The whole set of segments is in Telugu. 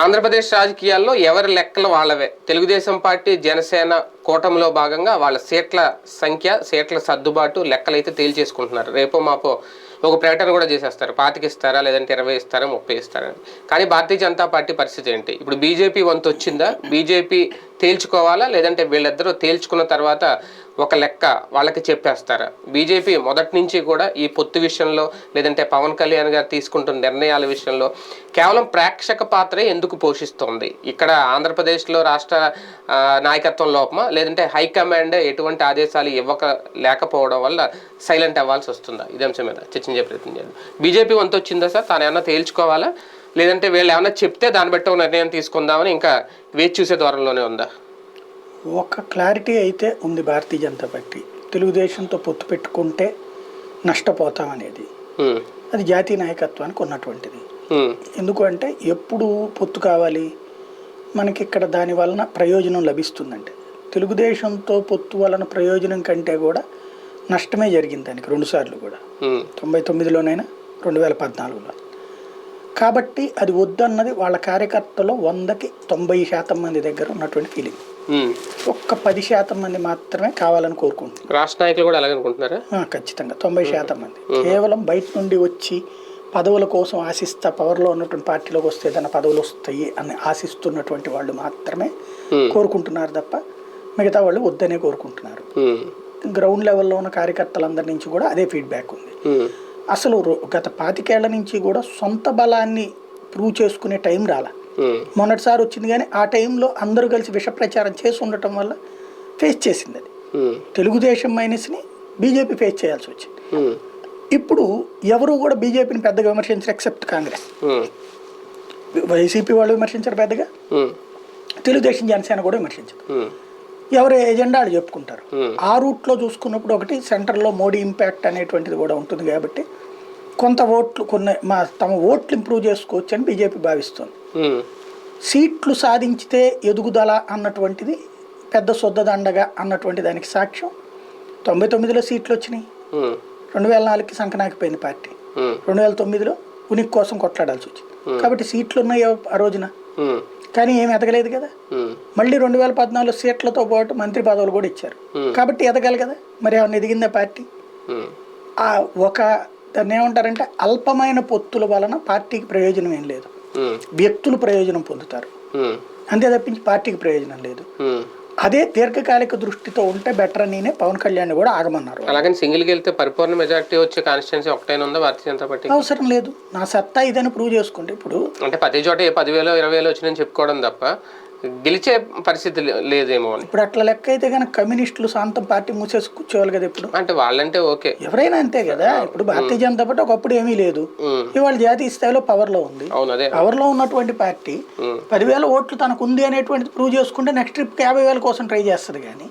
ఆంధ్రప్రదేశ్ రాజకీయాల్లో ఎవరి లెక్కలు వాళ్ళవే. తెలుగుదేశం పార్టీ జనసేన కూటమిలో భాగంగా వాళ్ళ సీట్ల సంఖ్య సీట్ల సర్దుబాటు లెక్కలైతే తేల్చేసుకుంటున్నారు. రేపో మాపో ఒక ప్రకటన కూడా చేసేస్తారు. పాతికిస్తారా లేదంటే ఇరవై ఇస్తారా ముప్పై ఇస్తారా కానీ భారతీయ జనతా పార్టీ పరిస్థితి ఏంటి? ఇప్పుడు బీజేపీ వంతు వచ్చిందా బీజేపీ తేల్చుకోవాలా? లేదంటే వీళ్ళిద్దరూ తేల్చుకున్న తర్వాత ఒక లెక్క వాళ్ళకి చెప్పేస్తారా. బీజేపీ మొదటి నుంచి కూడా ఈ పొత్తు విషయంలో లేదంటే పవన్ కళ్యాణ్ గారు తీసుకుంటున్న నిర్ణయాల విషయంలో కేవలం ప్రేక్షక పాత్రే ఎందుకు పోషిస్తోంది? ఇక్కడ ఆంధ్రప్రదేశ్లో రాష్ట్ర నాయకత్వం లోపమా? లేదంటే హైకమాండ్ ఎటువంటి ఆదేశాలు ఇవ్వక లేకపోవడం వల్ల సైలెంట్ అవ్వాల్సి వస్తుందా? ఇదే అంశం మీద చర్చించే ప్రయత్నం చేయదు బీజేపీ వంతు వచ్చిందా సార్? తాను ఏమన్నా తేల్చుకోవాలా? లేదంటే వీళ్ళు ఏమైనా చెప్తే దాన్ని బట్టి ఒక నిర్ణయం తీసుకుందామని ఇంకా వేచి చూసే ద్వారంలోనే ఉందా? ఒక క్లారిటీ అయితే ఉంది భారతీయ జనతా పార్టీ తెలుగుదేశంతో పొత్తు పెట్టుకుంటే నష్టపోతాం అనేది. అది జాతీయ నాయకత్వానికి ఉన్నటువంటిది హ్మ్. ఎందుకు అంటే ఎప్పుడు పొత్తు కావాలి మనకి ఇక్కడ దాని వలన ప్రయోజనం లభిస్తుందంటే తెలుగుదేశంతో పొత్తు వలన ప్రయోజనం కంటే కూడా నష్టమే జరిగింది దానికి రెండుసార్లు కూడా. తొంభై తొమ్మిదిలోనైనా రెండు వేల పద్నాలుగులో కాబట్టి అది వద్దన్నది వాళ్ళ కార్యకర్తలో వందకి తొంభై శాతం మంది దగ్గర ఉన్నటువంటి ఫీలింగ్. ఒక్క పది శాతం మంది మాత్రమే కావాలని కోరుకుంటున్నారు రాష్ట్ర నాయకులు కూడా అలాగే అనుకుంటున్నారా ఖచ్చితంగా తొంభై శాతం మంది కేవలం బయట నుండి వచ్చి పదవుల కోసం ఆశిస్తా పవర్లో ఉన్నటువంటి పార్టీలోకి వస్తే ఏదైనా పదవులు వస్తాయి అని ఆశిస్తున్నటువంటి వాళ్ళు మాత్రమే. కోరుకుంటున్నారు తప్ప మిగతా వాళ్ళు వద్దనే కోరుకుంటున్నారు. గ్రౌండ్ లెవెల్లో ఉన్న కార్యకర్తలందరి నుంచి కూడా అదే ఫీడ్బ్యాక్ ఉంది. అసలు గత పాతికేళ్ళ నుంచి కూడా సొంత బలాన్ని ప్రూవ్ చేసుకునే టైం రాలా. మొన్నటిసారి వచ్చింది కానీ ఆ టైంలో అందరూ కలిసి విష ప్రచారం చేసి ఉండటం వల్ల ఫేస్ చేసింది అది. తెలుగుదేశం మైనస్ని బీజేపీ ఫేస్ చేయాల్సి వచ్చింది. ఇప్పుడు ఎవరు కూడా బీజేపీని పెద్దగా విమర్శించరు ఎక్సెప్ట్ కాంగ్రెస్. వైసీపీ వాళ్ళు విమర్శించరు పెద్దగా. తెలుగుదేశం జనసేన కూడా విమర్శించరు. ఎవరి ఎజెండా వాళ్ళు చెప్పుకుంటారు. ఆ రూట్లో చూసుకున్నప్పుడు ఒకటి సెంటర్లో మోడీ ఇంపాక్ట్ అనేటువంటిది కూడా ఉంటుంది కాబట్టి కొంత ఓట్లు కొన్ని మా తమ ఓట్లు ఇంప్రూవ్ చేసుకోవచ్చు అని బీజేపీ భావిస్తుంది. సీట్లు సాధించితే ఎదుగుదల అన్నటువంటిది పెద్ద సొద్దదండగా అన్నటువంటి దానికి సాక్ష్యం తొంభై తొమ్మిదిలో సీట్లు వచ్చినాయి. రెండు వేల నాలుగుకి సంకనాకిపోయింది పార్టీ. రెండు వేల తొమ్మిదిలో ఉనికి కోసం కొట్లాడాల్సి వచ్చింది కాబట్టి సీట్లు ఉన్నాయి ఆ రోజున. కానీ ఏమి ఎదగలేదు కదా. మళ్ళీ రెండు వేల పద్నాలుగు సీట్లతో పాటు మంత్రి పదవులు కూడా ఇచ్చారు. కాబట్టి ఎదగాలి కదా మరి ఏమన్నా ఎదిగిందా పార్టీ. ఆ ఒక దాన్ని ఏమంటారంటే అల్పమైన పొత్తుల వలన పార్టీకి ప్రయోజనం ఏం లేదు. వ్యక్తులు ప్రయోజనం పొందుతారు. అంతే తప్పించి పార్టీకి ప్రయోజనం లేదు. అదే దీర్ఘకాలిక దృష్టితో ఉంటే బెటర్ నేనే పవన్ కళ్యాణ్ కూడా ఆగమన్నారు అలాగని సింగిల్కి వెళ్తే పరిపూర్ణ మెజారిటీ వచ్చే కాన్స్టిట్యున్సీ ఒకటైనా ఉందా భారతీయ జనతా పార్టీ అవసరం లేదు నా సత్తా ఇదని ప్రూవ్ చేసుకుంటే ఇప్పుడు అంటే ప్రతి చోట ఏ పదివేలు ఇరవై వేలు వచ్చినాయని చెప్పుకోవడం తప్ప గెలిచే పరిస్థితి లే- లేదేమో అని. ఇప్పుడు అట్లా లెక్క అయితే కనుక కమ్యూనిస్టులు శాంతం పార్టీ మూసేసి కూర్చోవాలి కదా ఇప్పుడు? అంటే వాళ్ళంటే ఓకే. ఎవరైనా అంతే కదా? ఇప్పుడు భారతీయ జనతా పార్టీ ఒకప్పుడు ఏమీ లేదు. ఇవాళ జాతీయ స్థాయిలో పవర్లో ఉంది. అవును అదే. పవర్లో ఉన్నటువంటి పార్టీ. పదివేల ఓట్లు తనకు ఉంది అనేటువంటిది ప్రూవ్ చేసుకుంటే నెక్స్ట్ ట్రిప్కి యాభై వేల కోసం ట్రై చేస్తుంది కానీ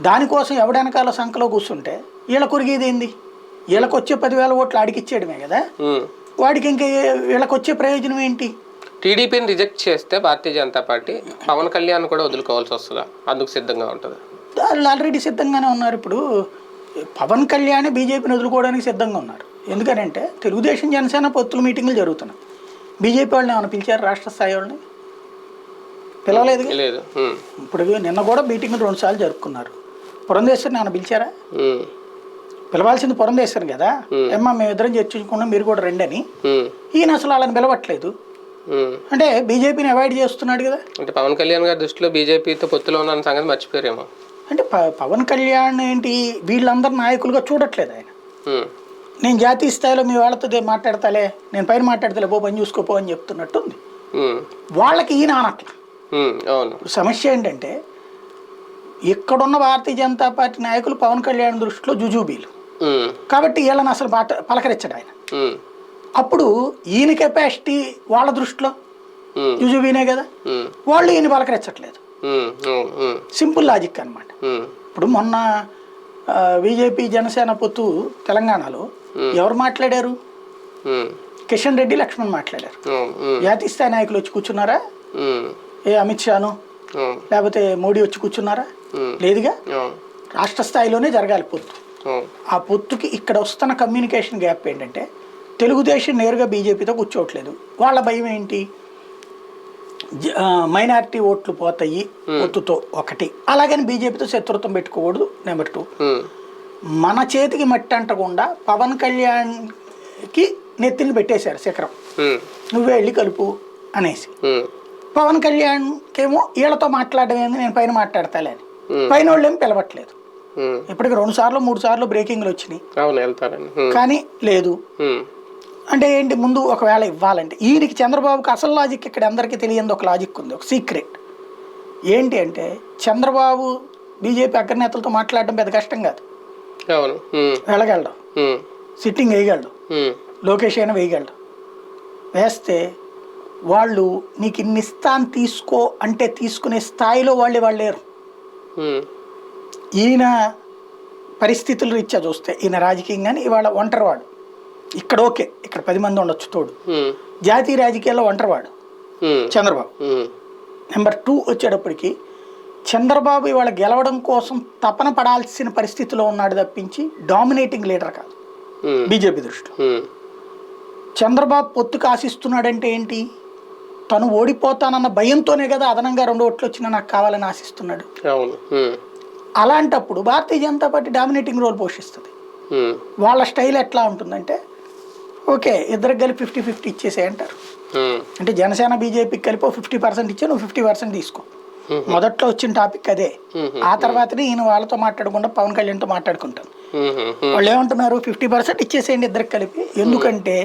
దానికోసం ఎవడెనకాల సంఖలో కూర్చుంటే వీళ్ళ కొరిగేది ఏంది? వీళ్ళకి వచ్చే పదివేల ఓట్లు ఆడికిచ్చేయడమే కదా. వాడికి ఇంకా వీళ్ళకి వచ్చే ప్రయోజనం ఏంటి? టీడీపీని రిజెక్ట్ చేస్తే భారతీయ జనతా పార్టీ పవన్ కళ్యాణ్ కూడా వదులుకోవాల్సి వస్తుందా? అందుకు సిద్ధంగా ఉంటుంది. వాళ్ళు ఆల్రెడీ సిద్ధంగానే ఉన్నారు. ఇప్పుడు పవన్ కళ్యాణ్ బీజేపీని వదులుకోవడానికి సిద్ధంగా ఉన్నారు. ఎందుకనంటే తెలుగుదేశం జనసేన పొత్తుల మీటింగులు జరుగుతున్నాయి. బీజేపీ వాళ్ళని ఏమైనా పిలిచారు? రాష్ట్ర స్థాయి వాళ్ళని? పిలవలేదు లేదు. ఇప్పుడు నిన్న కూడా మీటింగులు రెండు సార్లు జరుపుకున్నారు. పురంధేశ్వరిని ఏమైనా పిలిచారా. పిలవాల్సింది పురంధేశ్వరి కదా? ఏమ్మా మేమిద్దరం చర్చించుకున్నాం మీరు కూడా రండి అని. ఈయన అసలు వాళ్ళని పిలవట్లేదు. అంటే బీజేపీని అవాయిడ్ చేస్తున్నాడు కదా అంటే పవన్ కళ్యాణ్ గారి దృష్టిలో బీజేపీతో పొత్తులో ఉన్న సంగతి మర్చిపోయారేమో అంటే పవన్ కళ్యాణ్ ఏంటి వీళ్ళందరు నాయకులుగా చూడట్లేదు ఆయన. నేను జాతీయ స్థాయిలో మీ వాళ్ళతో మాట్లాడతాలే నేను పైన మాట్లాడతలే పో పని చూసుకోపో అని చెప్తున్నట్టు ఉంది హ్మ్. వాళ్ళకి ఈయన అనట్ల. అవును సమస్య ఏంటంటే ఇక్కడున్న భారతీయ జనతా పార్టీ నాయకులు పవన్ కళ్యాణ్ దృష్టిలో జుజూబీలు. కాబట్టి వీళ్ళని అసలు మాట పలకరించడు ఆయన. అప్పుడు ఈయన కెపాసిటీ వాళ్ళ దృష్టిలో హ్మ్. జుజుబీనే కదా. వాళ్ళు ఈయన పలకరించట్లేదు. సింపుల్ లాజిక్ అన్నమాట హ్మ్. ఇప్పుడు మొన్న బీజేపీ జనసేన పొత్తు తెలంగాణలో ఎవరు మాట్లాడారు. కిషన్ రెడ్డి లక్ష్మణ్ మాట్లాడారు. జాతీయ స్థాయి నాయకులు వచ్చి కూర్చున్నారా. ఏ అమిత్ షాను. లేకపోతే మోడీ వచ్చి కూర్చున్నారా. లేదుగా. రాష్ట్ర స్థాయిలోనే జరగాలి పొత్తు. ఆ పొత్తుకి ఇక్కడ వస్తున్న కమ్యూనికేషన్ గ్యాప్ ఏంటంటే తెలుగుదేశం నేరుగా బీజేపీతో కూర్చోవట్లేదు. వాళ్ళ భయం ఏంటి? మైనారిటీ ఓట్లు పోతాయి ఒత్తుతో ఒకటి. అలాగని బీజేపీతో శత్రుత్వం పెట్టుకోకూడదు నెంబర్ టూ. మన చేతికి మట్టి అంటకుండా పవన్ కళ్యాణ్కి నెత్తిని పెట్టేశారు శిఖరం. నువ్వే వెళ్ళి కలుపు అనేసి. పవన్ కళ్యాణ్కేమో వీళ్ళతో మాట్లాడడం ఏంది నేను పైన మాట్లాడతాలే అని. పైన వాళ్ళు ఏం పిలవట్లేదు. ఇప్పటికి రెండు సార్లు మూడు సార్లు బ్రేకింగ్లు వచ్చినాయి. కానీ లేదు. అంటే ఏంటి? ముందు ఒకవేళ ఇవ్వాలంటే. ఈయనకి చంద్రబాబుకి అసలు లాజిక్ ఇక్కడ అందరికీ తెలియని ఒక లాజిక్ ఉంది ఒక సీక్రెట్ ఏంటి అంటే చంద్రబాబు బీజేపీ అగ్రనేతలతో మాట్లాడడం పెద్ద కష్టం కాదు. అవును. వెళ్ళగలడు. సిట్టింగ్ వేయగలడు. లోకేష్ అయినా వేయగలడు. వేస్తే వాళ్ళు నీకు ఇన్ని ఇస్తాను తీసుకో అంటే తీసుకునే స్థాయిలో వాళ్ళే వాళ్ళు లేరు. ఈయన పరిస్థితులు రీత్యా చూస్తే ఈయన రాజకీయంగానే ఇవాళ ఒంటరివాడు. ఇక్కడ ఓకే ఇక్కడ పది మంది ఉండొచ్చు తోడు. జాతీయ రాజకీయాల్లో ఒంటరివాడు. చంద్రబాబు. నెంబర్ టూ వచ్చేటప్పటికి చంద్రబాబు ఇవాళ గెలవడం కోసం తపన పడాల్సిన పరిస్థితిలో ఉన్నాడు తప్పించి డామినేటింగ్ లీడర్ కాదు. బీజేపీ దృష్టిలో ఉమ్, చంద్రబాబు పొత్తుకు ఆశిస్తున్నాడంటే ఏంటి? తను ఓడిపోతానన్న భయంతోనే కదా అదనంగా రెండు ఓట్లు వచ్చినా నాకు కావాలని ఆశిస్తున్నాడు. అలాంటప్పుడు Bharatiya Janata Party dominating role పోషిస్తుంది. వాళ్ళ స్టైల్ ఎట్లా ఉంటుందంటే ఓకే ఇద్దరికి కలిపి ఫిఫ్టీ ఫిఫ్టీ ఇచ్చేసే అంటారు అంటే జనసేన బీజేపీకి కలిపి ఫిఫ్టీ పర్సెంట్ ఇచ్చా నువ్వు ఫిఫ్టీ పర్సెంట్ తీసుకో. మొదట్లో వచ్చిన టాపిక్ అదే. ఆ తర్వాతనే ఈయన వాళ్ళతో మాట్లాడకుండా పవన్ కళ్యాణ్తో మాట్లాడుకుంటాను. వాళ్ళు ఏమంటున్నారు ఫిఫ్టీ పర్సెంట్ ఇచ్చేసేయండి ఇద్దరికి కలిపి. ఎందుకంటే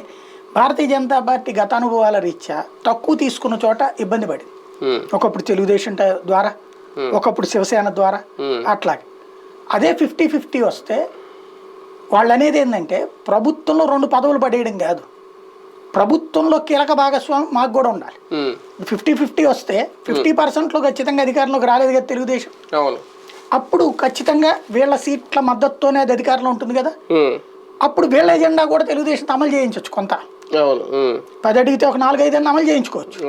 భారతీయ జనతా పార్టీ గత అనుభవాల రీత్యా తక్కువ తీసుకున్న చోట ఇబ్బంది పడింది. ఒకప్పుడు తెలుగుదేశం ద్వారా ఒకప్పుడు శివసేన ద్వారా. అట్లాగే. అదే ఫిఫ్టీ ఫిఫ్టీ వస్తే వాళ్ళు అనేది ఏంటంటే ప్రభుత్వంలో రెండు పదవులు పడేయడం కాదు. ప్రభుత్వంలో కీలక భాగస్వామి మాకు కూడా ఉండాలి. ఫిఫ్టీ ఫిఫ్టీ వస్తే ఫిఫ్టీ పర్సెంట్లో ఖచ్చితంగా అధికారంలోకి రాలేదు కదా తెలుగుదేశం. అప్పుడు ఖచ్చితంగా వీళ్ళ సీట్ల మద్దతుతోనే అది అధికారంలో ఉంటుంది కదా. అప్పుడు వీళ్ళ ఎజెండా కూడా తెలుగుదేశం అమలు చేయించవచ్చు కొంత. పది అడిగితే ఒక నాలుగైదు అమలు చేయించుకోవచ్చు.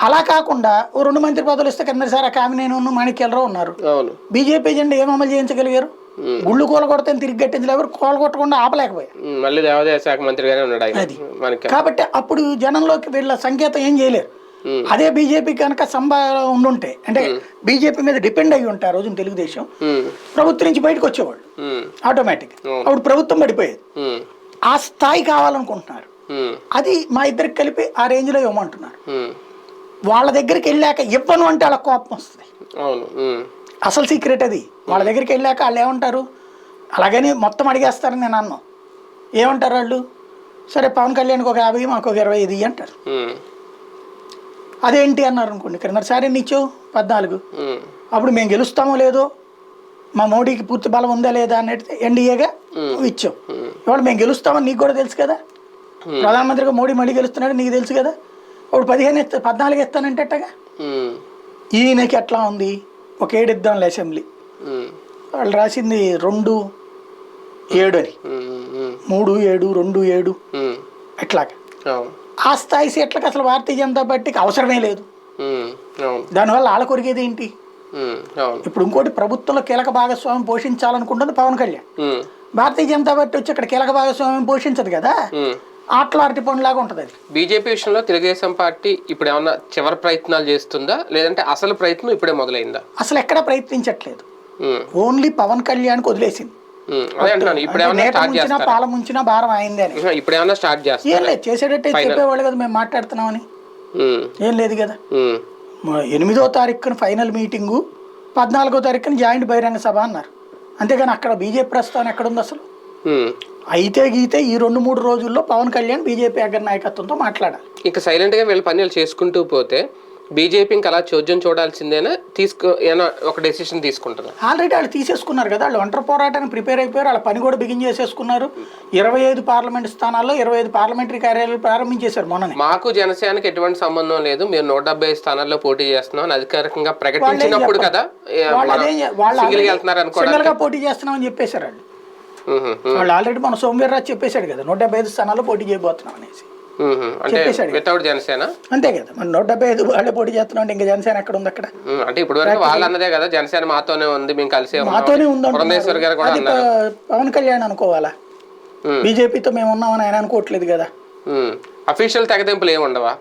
అలా కాకుండా ఓ రెండు మంత్రి పదవులు ఇస్తే కిందసారి కామినేని మాణిక్యాలరావు ఉన్నారు. బీజేపీ ఎజెండా ఏం అమలు చేయించగలిగారు? గుళ్ళు కూల కొడితే తిరిగి కట్టించలేదు ఎవరు? కూల కొట్టకుండా ఆపలేకపోయారు మళ్ళీ దేవాదాయ శాఖ మంత్రిగానే ఉన్నాడు అది. కాబట్టి అప్పుడు జనంలోకి వీళ్ళ సంకేతం ఏం చేయలేరు. అదే బీజేపీ కనుక సంభా ఉండుంటే అంటే బీజేపీ మీద డిపెండ్ అయ్యి ఉంటే ఆ రోజున తెలుగుదేశం ప్రభుత్వం నుంచి బయటకు వచ్చేవాళ్ళు. ఆటోమేటిక్. అప్పుడు ప్రభుత్వం పడిపోయేది. ఆ స్థాయి కావాలనుకుంటున్నారు. అది మా ఇద్దరికి కలిపి ఆ రేంజ్లో ఇవ్వమంటున్నారు. ఉమ్, వాళ్ళ దగ్గరికి వెళ్ళాక ఇవ్వను అంటే వాళ్ళ కోపం వస్తుంది. అవును. అసలు సీక్రెట్ అది. వాళ్ళ దగ్గరికి వెళ్ళాక వాళ్ళు ఏమంటారు? అలాగని మొత్తం అడిగేస్తారని నేను అన్నాను ఏమంటారు వాళ్ళు? సరే పవన్ కళ్యాణ్కి ఒక యాభై మాకు ఒక ఇరవై ఐదు అంటారు అదేంటి అన్నారు అనుకోండి. క్రిందసారి ఇచ్చావు పద్నాలుగు. అప్పుడు మేము గెలుస్తామో లేదో? మా మోడీకి పూర్తి బలం ఉందా లేదా అనేది ఎన్డీఏగా ఇచ్చాం ఇవాళ మేము గెలుస్తామని నీకు కూడా తెలుసు కదా? ప్రధానమంత్రిగా మోడీ మళ్ళీ గెలుస్తున్నాడు నీకు తెలుసు కదా? ఇప్పుడు పదిహేను ఇస్తా పద్నాలుగు ఇస్తానంటే అట్టగా ఈయనకి ఎట్లా ఉంది? ఒక ఏడు ఇద్దాంలే అసెంబ్లీ. వాళ్ళు రాసింది రెండు ఏడు అని. మూడు ఏడు రెండు ఏడు. అవును. ఆ స్థాయి సీట్లకు అసలు భారతీయ జనతా పార్టీకి అవసరమే లేదు. దానివల్ల వాళ్ళ కొరిగేది ఏంటి? ఇప్పుడు ఇంకోటి ప్రభుత్వంలో కీలక భాగస్వామ్యం పోషించాలనుకుంటుంది పవన్ కళ్యాణ్. భారతీయ జనతా పార్టీ వచ్చి అక్కడ కీలక భాగస్వామ్యం పోషించదు కదా. ఆటలో అరటి పండులాగా ఉంటుంది అది. బీజేపీ విషయంలో తెలుగుదేశం పార్టీ ఇప్పుడు ఏమన్నా చివరి ప్రయత్నాలు చేస్తుందా? లేదంటే అసలు ప్రయత్నం ఇప్పుడే మొదలైందా? అసలు ఎక్కడ ప్రయత్నించట్లేదు. ఓన్లీ పవన్ కళ్యాణ్కి వదిలేసింది. పాల ముంచినా భారం అయింది అని. ఇప్పుడు ఏమన్నా స్టార్ట్ ఏం చేస్తారా? లేదు చేసేటట్టే చెప్పేవాళ్ళు కదా మేము మాట్లాడుతున్నామని. ఏం లేదు కదా. ఎనిమిదో తారీఖున ఫైనల్ మీటింగు పద్నాలుగో తారీఖున జాయింట్ బహిరంగ సభ అన్నారు. అంతేగాని అక్కడ బీజేపీ ప్రస్థానం ఎక్కడుంది అసలు. అయితే గీతే ఈ రెండు మూడు రోజుల్లో పవన్ కళ్యాణ్ బీజేపీ అగ్ర నాయకత్వంతో మాట్లాడాలి. ఇంకా సైలెంట్గా వీళ్ళ పనులు చేసుకుంటూ పోతే బీజేపీ ఇంకా అలా చోద్యం చూడాల్సిందేనా? తీసుకో ఏమైనా ఒక డెసిషన్ తీసుకుంటారా ఆల్రెడీ వాళ్ళు తీసేసుకున్నారు కదా వాళ్ళు ఒంటరి పోరాటానికి ప్రిపేర్ అయిపోయారు వాళ్ళ పని కూడా బిగిన్ చేసేసుకున్నారు. ఇరవై ఐదు పార్లమెంట్ స్థానాల్లో ఇరవై ఐదు పార్లమెంటరీ కార్యాలయాలు ప్రారంభించేశారు మొన్ననే. మాకు జనసేనకి ఎటువంటి సంబంధం లేదు మేము నూట డెబ్బై స్థానాల్లో పోటీ చేస్తున్నాం అని అధికారికంగా ప్రకటించినప్పుడు కదా వాళ్ళు వెళ్తున్నారు పోటీ చేస్తున్నామని చెప్పేశారు వాళ్ళు. ఉహు, ఉహు, వాళ్ళు ఆల్రెడీ మన సోమవీర్రాజు చెప్పేశాడు కదా నూట డెబ్బై ఐదు స్థానాల్లో పోటీ చేయబోతున్నాం అనేసి. చెప్పేశాడు. వితౌట్ జనసేన? అంతే కదా మన నూట డెబ్బై ఐదు వాళ్ళే పోటీ చేస్తున్నాం ఇంకా జనసేన ఎక్కడ ఉంది అక్కడ? అంటే ఇప్పుడు వాళ్ళు అన్నదే కదా జనసేన మాతోనే ఉంది మేము కలిసే. మాతోనే ప- పవన్ కళ్యాణ్ అనుకోవాలా? బీజేపీతో మేము ఉన్నామని ఆయన అనుకోవట్లేదు కదా. అఫీషియల్ తెగదెంపులు ఏమి ఉండవా?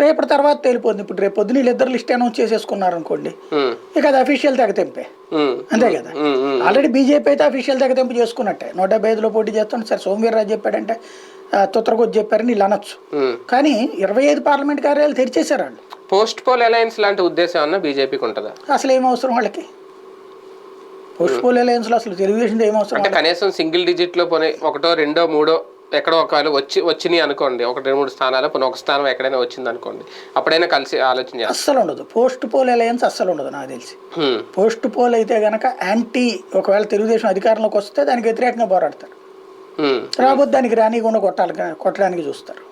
రేపటి తర్వాత తేలిపోతుంది. ఇప్పుడు రేపు పొద్దున వీళ్ళిద్దరు లిస్ట్ అనౌన్స్ చేసేసుకున్నారు అనుకోండి ఇక అది అఫీషియల్ తెగతెంపే. అంతే కదా? ఆల్రెడీ బీజేపీ అయితే అఫీషియల్ తెగతెంపు చేసుకున్నట్టే. నూట డెబ్బై ఐదులో పోటీ చేస్తాను. సరే సోమవీర్రాజు చెప్పాడంటే తుత్తరకొచ్చి చెప్పారని వీళ్ళు అనొచ్చు. కానీ ఇరవై ఐదు పార్లమెంట్ కార్యాలయాలు తెరిచేశారు వాళ్ళు. పోస్ట్ పోల్ అలయన్స్ లాంటి ఉద్దేశం అన్న బీజేపీకి ఉంటుందా? అసలు ఏం అవసరం వాళ్ళకి? పోస్ట్ పోల్ అలయన్స్లో అసలు తెలుగుదేశం ఏం అవసరం అంటే కనీసం సింగిల్ డిజిట్లో పోనీ ఒకటో రెండో మూడో ఎక్కడో ఒకవేళ వచ్చి వచ్చినాయి అనుకోండి. ఒక రెండు మూడు స్థానాలు పోనీ ఒక స్థానం ఎక్కడైనా వచ్చింది అనుకోండి. అప్పుడైనా కలిసి ఆలోచన అస్సలు ఉండదు. పోస్ట్ పోల్ అలయన్స్ అస్సలు ఉండదు నాకు తెలిసి. పోస్ట్ పోల్ అయితే గనక యాంటీ ఒకవేళ తెలుగుదేశం అధికారంలోకి వస్తే దానికి వ్యతిరేకంగా పోరాడతారు. రాబోతే దానికి రానికుండా కొట్టాలి కొట్టడానికి చూస్తారు.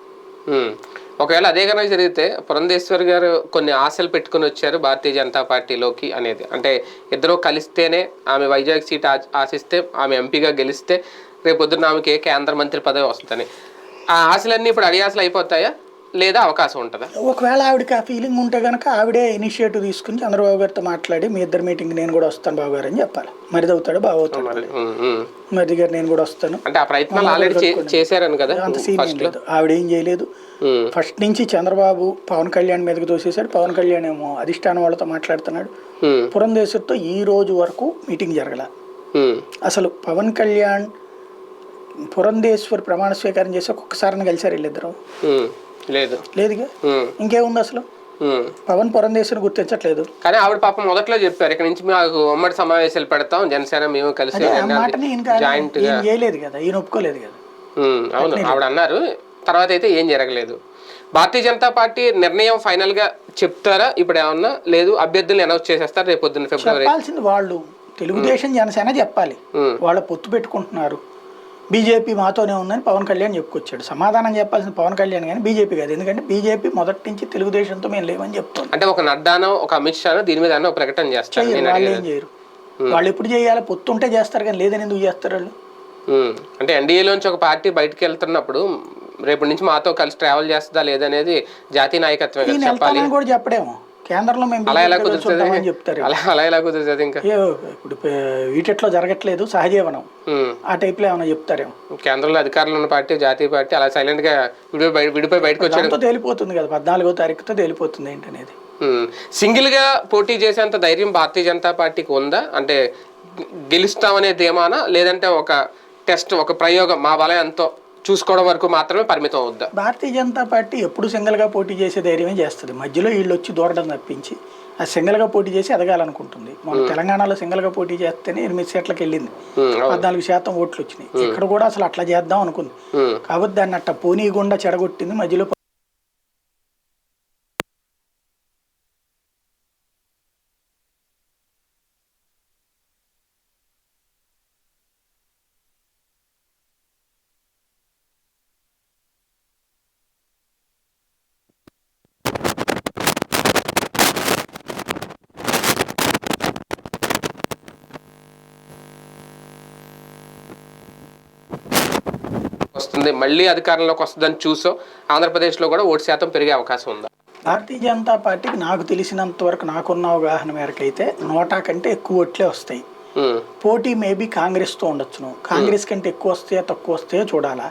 ఒకవేళ అదే కనుక జరిగితే పురంధేశ్వర్ గారు కొన్ని ఆశలు పెట్టుకుని వచ్చారు భారతీయ జనతా పార్టీలోకి అనేది. అంటే ఇద్దరు కలిస్తేనే ఆమె వైజాగ్ సీట్ ఆశిస్తే ఆమె ఎంపీగా గెలిస్తే రేపొద్దున ఆమెకి కేంద్ర మంత్రి పదవి వస్తుందని. ఆ ఆశలన్నీ ఇప్పుడు అడియాసలు అయిపోతాయా? లేదా అవకాశం ఉంటుందా? ఒకవేళ ఆవిడకి ఆ ఫీలింగ్ ఉంటే గనక ఆవిడే ఇనిషియేటివ్ తీసుకుని చంద్రబాబు గారితో మాట్లాడి మీ ఇద్దరు మీటింగ్ నేను కూడా వస్తాను బాబు గారు అని చెప్పాలి. మరిది అవుతాడు బాబు అవుతాడు. మరి హ్మ్, హ్మ్. మరిది గారు నేను కూడా వస్తాను. అంటే ఆ ప్రయత్నాలు ఆల్రెడీ చేశారని కదా అంత సీన్ ఏం లేదు. ఆవిడ ఏం చేయలేదు. ఫస్ట్ నుంచి చంద్రబాబు పవన్ కళ్యాణ్ మీదకి తోసేశాడు. పవన్ కళ్యాణ్ ఏమో అధిష్టానం వాళ్ళతో మాట్లాడుతున్నాడు. పురంధేశ్వరితో ఈ రోజు వరకు మీటింగ్ జరగల. అసలు పవన్ కళ్యాణ్ పురంధేశ్వరి ప్రమాణ స్వీకారం చేసి ఒక్కొక్కసారిని కలిసారు వీళ్ళిద్దరు. లేదు. లేదుగా? ఇంకేముంది అసలు. పవన్ పురంధేశ్వరిని గుర్తించట్లేదు. కానీ ఆవిడ పాపం మొదట్లో చెప్పారు ఇక్కడ నుంచి మాకు ఉమ్మడి సమావేశాలు పెడతాం జనసేన మేము కలిసి జాయింట్ చేయలేదు కదా ఈయన ఒప్పుకోలేదు కదా. అవును ఆవిడ అన్నారు. తర్వాత అయితే ఏం జరగలేదు. భారతీయ జనతా పార్టీ నిర్ణయం ఫైనల్గా చెప్తారా? ఇప్పుడు ఏమన్నా? లేదు అభ్యర్థులు అనౌన్స్ చేసేస్తారు? రేపు పొద్దున్న ఫిబ్రవరి చెప్పాల్సింది వాళ్ళు. తెలుగుదేశం జనసేన చెప్పాలి. వాళ్ళ పొత్తు పెట్టుకుంటున్నారు. బీజేపీ మాతోనే ఉందని పవన్ కళ్యాణ్ చెప్పుకొచ్చాడు. సమాధానం చెప్పాల్సింది పవన్ కళ్యాణ్ కానీ బీజేపీ కాదు. ఎందుకంటే బీజేపీ మొదటి నుంచి తెలుగుదేశంతో మేము లేవని చెప్తుంది. అంటే ఒక నడ్డానో ఒక అమిత్ షానో దీని మీద ఒక ప్రకటన చేస్తారు? వాళ్ళు ఏం చేయరు. వాళ్ళు ఎప్పుడు చేయాలి? పొత్తు ఉంటే చేస్తారు కానీ లేదని ఎందుకు చేస్తారు వాళ్ళు? అంటే ఎన్డీఏలోంచి ఒక పార్టీ బయటకు వెళ్తున్నప్పుడు రేపటి నుంచి మాతో కలిసి ట్రావెల్ చేస్తుందా లేదనేది జాతీయ వెళ్తానని కూడా చెప్పడేమో. కేంద్రంలో మేము అలా ఎలా కుదురుతుంది? చెప్తారు. అలా అలా ఎలా కుదురుతుంది ఇంకా? ఇప్పుడు వీటిట్లో జరగట్లేదు సహజీవనం. ఆ టైప్లో ఏమైనా చెప్తారేమో. కేంద్రంలో అధికారంలో ఉన్న పార్టీ జాతీయ పార్టీ అలా సైలెంట్గా విడిపోయి విడిపోయి బయటకు వచ్చాడు తేలిపోతుంది కదా పద్నాలుగో తారీఖుతో తేలిపోతుంది ఏంటనేది. సింగిల్గా పోటీ చేసేంత ధైర్యం భారతీయ జనతా పార్టీకి ఉందా? అంటే గెలుస్తామనే ధీమానా? లేదంటే ఒక టెస్ట్ ఒక ప్రయోగం మా బలం ఎంతో చూసుకోవడం వరకు మాత్రమే పరిమితం అవుద్దా. భారతీయ జనతా పార్టీ ఎప్పుడు సింగిల్గా పోటీ చేసే ధైర్యమే చేస్తుంది. మధ్యలో వీళ్ళు వచ్చి దూరడం తప్పించి ఆ సింగిల్గా పోటీ చేసి ఎదగాలనుకుంటుంది. మన తెలంగాణలో సింగిల్గా పోటీ చేస్తేనే ఎనిమిది సీట్లకు వెళ్ళింది. పద్నాలుగు శాతం ఓట్లు వచ్చినాయి ఇక్కడ కూడా అసలు అట్లా చేద్దాం అనుకుంది. కాబట్టి దాన్ని అట్ట పోనీయకుండా చెడగొట్టింది. మధ్యలో వస్తుంది. మళ్ళీ అధికారంలోకి వస్తుందని చూసో ఆంధ్రప్రదేశ్లో కూడా ఓటు శాతం పెరిగే అవకాశం ఉందా? భారతీయ జనతా పార్టీకి నాకు తెలిసినంత వరకు నాకున్న అవగాహన మేరకు అయితే నోటా కంటే ఎక్కువ ఓట్లే వస్తాయి. పోటీ మేబీ కాంగ్రెస్తో ఉండొచ్చును. కాంగ్రెస్ కంటే ఎక్కువ వస్తాయో తక్కువ వస్తాయో చూడాలా.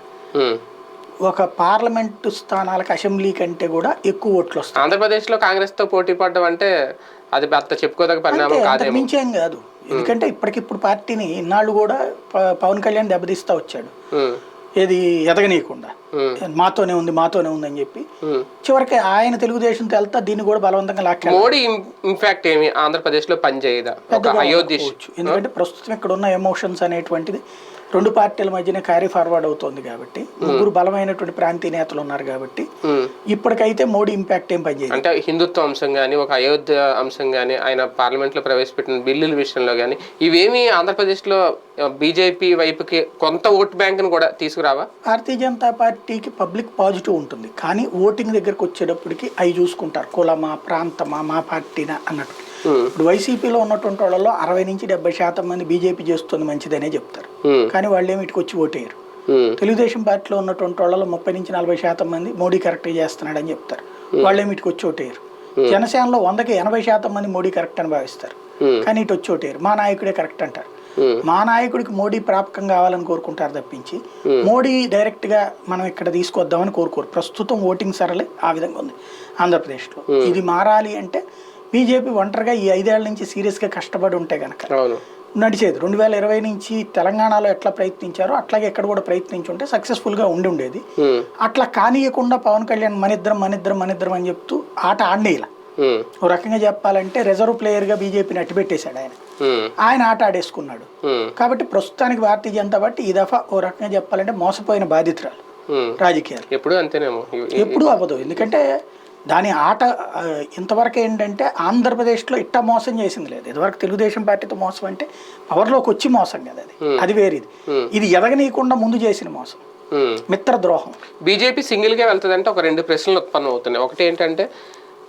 ఒక పార్లమెంటు స్థానాలకు అసెంబ్లీ కంటే కూడా ఎక్కువ ఓట్లు వస్తాయి. ఆంధ్రప్రదేశ్లో కాంగ్రెస్తో పోటీ పడడం అంటే అది అంత చెప్పుకోదగ్గ పరిణామం అంతకు మించేం కాదు. ఎందుకంటే ఇప్పటికిప్పుడు పార్టీని ఇన్నాళ్ళు కూడా పవన్ కళ్యాణ్ దెబ్బతీస్తా వచ్చాడు. ఏది ఎదగనీయకుండా. మాతోనే ఉంది మాతోనే ఉంది అని చెప్పి. చివరికి ఆయన తెలుగుదేశంతో వెళ్తా దీన్ని కూడా బలవంతంగా లాక్కెళ్ళ. మోడీ ఇన్ఫాక్ట్ ఏమి ఆంధ్రప్రదేశ్లో పనిచేయదా? ఒక అయోధ్య ఎందుకంటే ప్రస్తుతం ఇక్కడ ఉన్న ఎమోషన్స్ అనేటువంటిది రెండు పార్టీల మధ్యనే క్యారీ ఫార్వర్డ్ అవుతోంది కాబట్టి ముగ్గురు బలమైనటువంటి ప్రాంతీయ నేతలు ఉన్నారు కాబట్టి. ఇప్పటికైతే మోడీ ఇంపాక్ట్ ఏం పనిచేయదు. అంటే హిందుత్వ అంశం కానీ ఒక అయోధ్య అంశం కానీ ఆయన పార్లమెంట్లో ప్రవేశపెట్టిన బిల్లుల విషయంలో కానీ ఇవేమి ఆంధ్రప్రదేశ్లో బీజేపీ వైపుకి కొంత ఓట్ బ్యాంక్ను కూడా తీసుకురావా? భారతీయ జనతా పార్టీకి పబ్లిక్ పాజిటివ్ ఉంటుంది కానీ ఓటింగ్ దగ్గరకు వచ్చేటప్పటికి అవి చూసుకుంటారు. కులమా ప్రాంతమా మా పార్టీనా అన్నట్టు. ఇప్పుడు వైసీపీలో ఉన్నటువంటి వాళ్ళలో అరవై నుంచి డెబ్బై శాతం మంది బీజేపీ చేస్తుంది మంచిదనే చెప్తారు. కానీ వాళ్ళు ఏమి ఇటుకు వచ్చి ఓటేయరు తెలుగుదేశం పార్టీలో ఉన్నటువంటి వాళ్ళలో ముప్పై నుంచి నలభై శాతం మంది మోడీ కరెక్ట్ చేస్తున్నాడని చెప్తారు. వాళ్ళు ఏమి ఇటుకు వచ్చి ఓటేయరు జనసేనలో వందకి ఎనభై శాతం మంది మోడీ కరెక్ట్ అని భావిస్తారు. కానీ ఇటు వచ్చి ఓటేయరు. మా నాయకుడే కరెక్ట్ అంటారు. మా నాయకుడికి మోడీ ప్రాపకం కావాలని కోరుకుంటారు తప్పించి మోడీ డైరెక్ట్గా మనం ఇక్కడ తీసుకొద్దామని కోరుకోరు. ప్రస్తుతం ఓటింగ్ సరళి ఆ విధంగా ఉంది ఆంధ్రప్రదేశ్లో. ఇది మారాలి అంటే బీజేపీ ఒంటరిగా ఈ ఐదేళ్ళ నుంచి సీరియస్గా కష్టపడి ఉంటే గనక అవును. నడిచేది. రెండు వేల ఇరవై నుంచి తెలంగాణలో ఎట్లా ప్రయత్నించారో అట్లాగే ఇక్కడ కూడా ప్రయత్నించుంటే సక్సెస్ఫుల్గా ఉండి ఉండేది అట్లా కానీయకుండా పవన్ కళ్యాణ్ మనిద్దరం మనిద్దరం మనిద్దరం అని చెప్తూ ఆట ఉమ్, ఓ రకంగా చెప్పాలంటే రిజర్వ్ ప్లేయర్గా బీజేపీని అట్టిపెట్టేశాడు ఆయన. ఆయన ఆట ఆడేసుకున్నాడు. కాబట్టి ప్రస్తుతానికి భారతీయ జనతా పార్టీ ఈ దఫా ఓ రకంగా చెప్పాలంటే మోసపోయిన బాధితురాలు. రాజకీయాలు. ఎప్పుడు అంతేనేమో. ఎప్పుడూ అవ్వదు. ఎందుకంటే దాని ఆట ఇంతవరకు ఏంటంటే ఆంధ్రప్రదేశ్లో ఇట్టా మోసం చేసింది లేదు. ఇదివరకు తెలుగుదేశం పార్టీతో మోసం అంటే పవర్లోకి వచ్చి మోసం కదా అది. అది వేరేది. ఇది ఎదగనీయకుండా ముందు చేసిన మోసం. ఉమ్. మిత్రద్రోహం. బీజేపీ సింగిల్గా వెళ్తుందంటే ఒక రెండు ప్రశ్నలు ఉత్పన్నం అవుతున్నాయి ఒకటి ఏంటంటే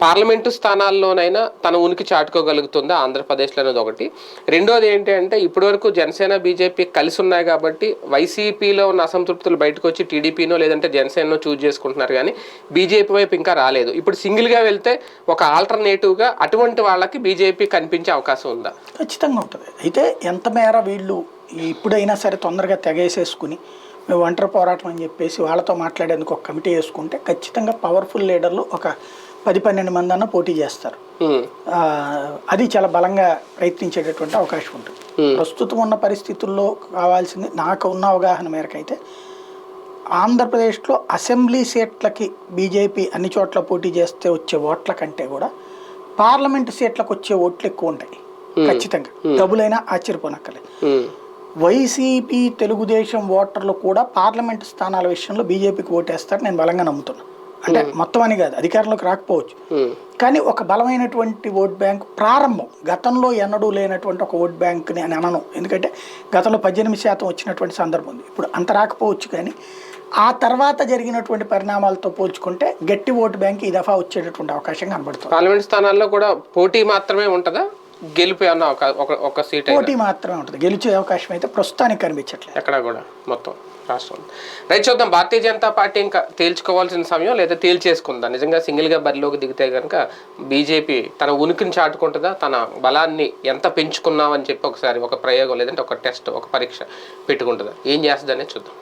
పార్లమెంటు స్థానాల్లోనైనా తన ఉనికి చాటుకోగలుగుతుందా ఆంధ్రప్రదేశ్లో అనేది ఒకటి. రెండోది ఏంటి అంటే ఇప్పటివరకు జనసేన బీజేపీ కలిసి ఉన్నాయి కాబట్టి వైసీపీలో ఉన్న అసంతృప్తులు బయటకు వచ్చి టీడీపీనో లేదంటే జనసేనో చూజ్ చేసుకుంటున్నారు కానీ బీజేపీ వైపు ఇంకా రాలేదు. ఇప్పుడు సింగిల్గా వెళ్తే ఒక ఆల్టర్నేటివ్గా అటువంటి వాళ్ళకి బీజేపీ కనిపించే అవకాశం ఉందా? ఖచ్చితంగా ఉంటుంది. అయితే ఎంత మేర వీళ్ళు ఇప్పుడైనా సరే తొందరగా తెగేసేసుకుని మేము ఒంటరి పోరాటం అని చెప్పేసి వాళ్ళతో మాట్లాడేందుకు ఒక కమిటీ వేసుకుంటే ఖచ్చితంగా పవర్ఫుల్ లీడర్లు ఒక పది పన్నెండు మంది అన్న పోటీ చేస్తారు. అది చాలా బలంగా ప్రయత్నించేటటువంటి అవకాశం ఉంటుంది. ప్రస్తుతం ఉన్న పరిస్థితుల్లో కావాల్సింది నాకు ఉన్న అవగాహన మేరకు అయితే ఆంధ్రప్రదేశ్లో అసెంబ్లీ సీట్లకి బీజేపీ అన్ని చోట్ల పోటీ చేస్తే వచ్చే ఓట్ల కంటే కూడా పార్లమెంటు సీట్లకు వచ్చే ఓట్లు ఎక్కువ ఉంటాయి. ఖచ్చితంగా. డబ్బులైనా ఆశ్చర్యపోనక్కర్లేదు. వైసీపీ తెలుగుదేశం ఓటర్లు కూడా పార్లమెంటు స్థానాల విషయంలో బీజేపీకి ఓటేస్తారు నేను బలంగా నమ్ముతున్నా. అంటే మొత్తం అని కాదు అధికారంలోకి రాకపోవచ్చు. కానీ ఒక బలమైనటువంటి ఓట్ బ్యాంక్ ప్రారంభం గతంలో ఎన్నడూ లేనటువంటి ఒక ఓట్ బ్యాంక్ని అని అనను. ఎందుకంటే గతంలో పద్దెనిమిది శాతం వచ్చినటువంటి సందర్భం ఉంది. ఇప్పుడు అంత రాకపోవచ్చు కానీ ఆ తర్వాత జరిగినటువంటి పరిణామాలతో పోల్చుకుంటే గట్టి ఓటు బ్యాంక్ ఈ దఫా వచ్చేటటువంటి అవకాశం కనబడుతుంది. పార్లమెంట్ స్థానాల్లో కూడా పోటీ మాత్రమే ఉంటుందా? గెలుపు అన్న ఒక ఒక- సీట్? పోటీ మాత్రమే ఉంటుంది. గెలిచే అవకాశం అయితే ప్రస్తుతానికి కనిపించట్లేదు. ఎక్కడ కూడా మొత్తం. రాష్ట్రం రైట్ చూద్దాం. భారతీయ జనతా పార్టీ ఇంకా తేల్చుకోవాల్సిన సమయం లేదా తేల్చేసుకుందా? నిజంగా సింగిల్గా బరిలోకి దిగితే కనుక బీజేపీ తన ఉనికిని చాటుకుంటుందా? తన బలాన్ని ఎంత పెంచుకున్నామని చెప్పి ఒకసారి ఒక ప్రయోగం లేదంటే ఒక టెస్ట్ ఒక పరీక్ష పెట్టుకుంటుందా? ఏం చేస్తుందనే చూద్దాం.